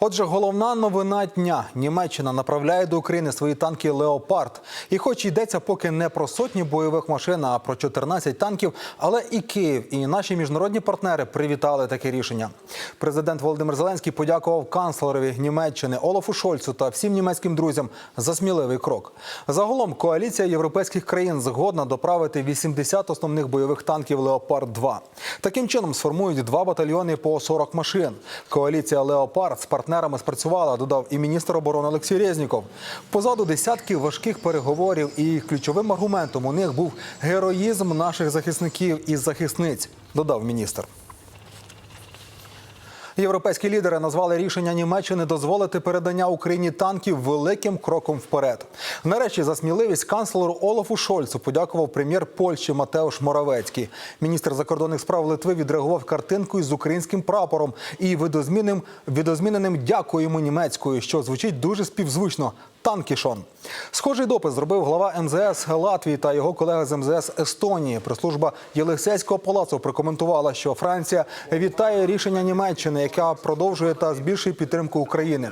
Отже, головна новина дня: Німеччина направляє до України свої танки Леопард. І, хоч йдеться поки не про сотні бойових машин, а про 14 танків, але і Київ, і наші міжнародні партнери привітали таке рішення. Президент Володимир Зеленський подякував канцлерові Німеччини Олафу Шольцу та всім німецьким друзям за сміливий крок. Загалом коаліція європейських країн згодна доправити 80 основних бойових танків Леопард 2 Таким чином сформують два батальйони по 40 машин. Коаліція Леопард з партнерами спрацювала, додав і міністр оборони Олексій Резніков. Позаду десятків важких переговорів, і ключовим аргументом у них був героїзм наших захисників і захисниць, додав міністр. Європейські лідери назвали рішення Німеччини дозволити передання Україні танків великим кроком вперед. Нарешті за сміливість канцлеру Олафу Шольцу подякував прем'єр Польщі Матеуш Моравецький. Міністр закордонних справ Литви відреагував картинкою з українським прапором і видозміненим, видозміненим дякуємо німецькою, що звучить дуже співзвучно. Танкішон. Схожий допис зробив глава МЗС Латвії та його колега з МЗС Естонії. Прес-служба Єлисейського палацу прокоментувала, що Франція вітає рішення Німеччини, яка продовжує та збільшує підтримку України.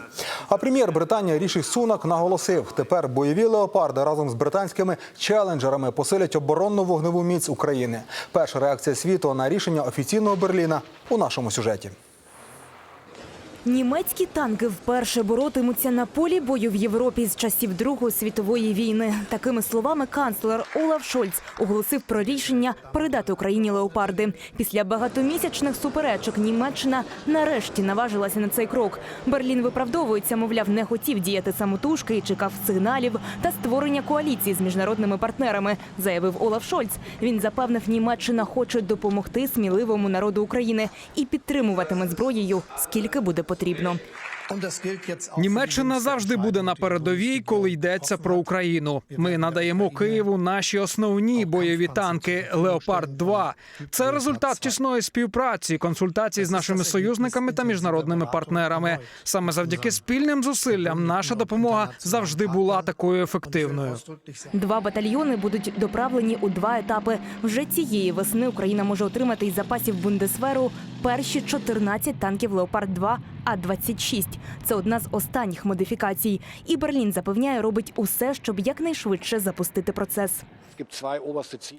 А прем'єр Британії Ріші Сунак наголосив, тепер бойові леопарди разом з британськими челенджерами посилять оборонну вогневу міць України. Перша реакція світу на рішення офіційного Берліна у нашому сюжеті. Німецькі танки вперше боротимуться на полі бою в Європі з часів Другої світової війни. Такими словами канцлер Олаф Шольц оголосив про рішення передати Україні леопарди. Після багатомісячних суперечок Німеччина нарешті наважилася на цей крок. Берлін виправдовується, мовляв, не хотів діяти самотужки і чекав сигналів та створення коаліції з міжнародними партнерами, заявив Олаф Шольц. Він запевнив, Німеччина хоче допомогти сміливому народу України і підтримуватиме зброєю, скільки буде потрібно. Німеччина завжди буде на передовій, коли йдеться про Україну. Ми надаємо Києву наші основні бойові танки Леопард 2 Це результат тісної співпраці, консультацій з нашими союзниками та міжнародними партнерами. Саме завдяки спільним зусиллям наша допомога завжди була такою ефективною. Два батальйони будуть доправлені у два етапи. Вже цієї весни Україна може отримати із запасів Бундесверу перші 14 танків Леопард 2 а 26 Це одна з останніх модифікацій. І Берлін запевняє, робить усе, щоб якнайшвидше запустити процес.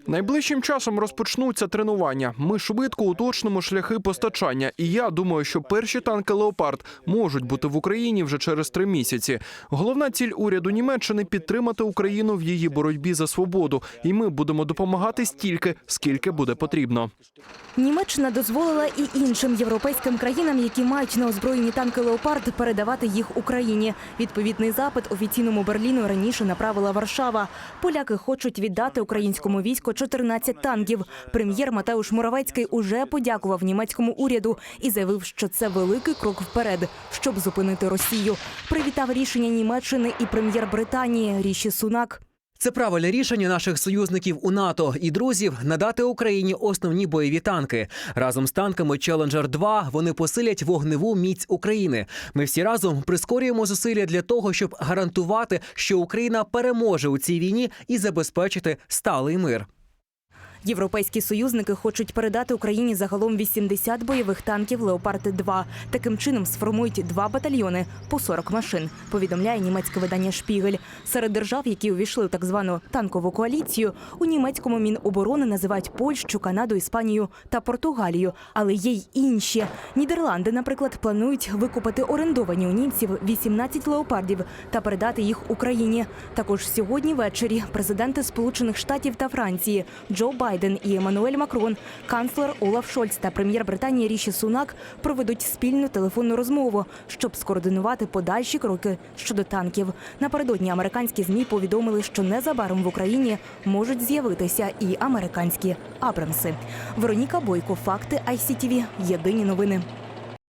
Найближчим часом розпочнуться тренування. Ми швидко уточнимо шляхи постачання, і я думаю, що перші танки Леопард можуть бути в Україні вже через три місяці. Головна ціль уряду Німеччини підтримати Україну в її боротьбі за свободу, і ми будемо допомагати стільки, скільки буде потрібно. Німеччина дозволила і іншим європейським країнам, які мають на озброєні танки Леопард, передавати їх Україні. Відповідний запит офіційному Берліну раніше направила Варшава. Поляки хочуть віддати українському війську 14 танків. Прем'єр Матеуш Муравецький уже подякував німецькому уряду і заявив, що це великий крок вперед, щоб зупинити Росію. Привітав рішення Німеччини і прем'єр Британії Ріші Сунак. Це правильне рішення наших союзників у НАТО і друзів надати Україні основні бойові танки. Разом з танками Челенджер 2 вони посилять вогневу міць України. Ми всі разом прискорюємо зусилля для того, щоб гарантувати, що Україна переможе у цій війні і забезпечити сталий мир. Європейські союзники хочуть передати Україні загалом 80 бойових танків Леопард 2 Таким чином сформують два батальйони по 40 машин. Повідомляє німецьке видання Шпігель. Серед держав, які увійшли у так звану танкову коаліцію, у німецькому міноборони називають Польщу, Канаду, Іспанію та Португалію. Але є й інші. Нідерланди, наприклад, планують викупити орендовані у німців 18 леопардів та передати їх Україні. Також сьогодні ввечері президенти Сполучених Штатів та Франції Джо Байден і Еммануель Макрон, канцлер Олаф Шольц та прем'єр Британії Ріші Сунак проведуть спільну телефонну розмову, щоб скоординувати подальші кроки щодо танків. Напередодні американські змі повідомили, що незабаром в Україні можуть з'явитися і американські Абрамси. Вероніка Бойко, факти ICTV, Єдині новини.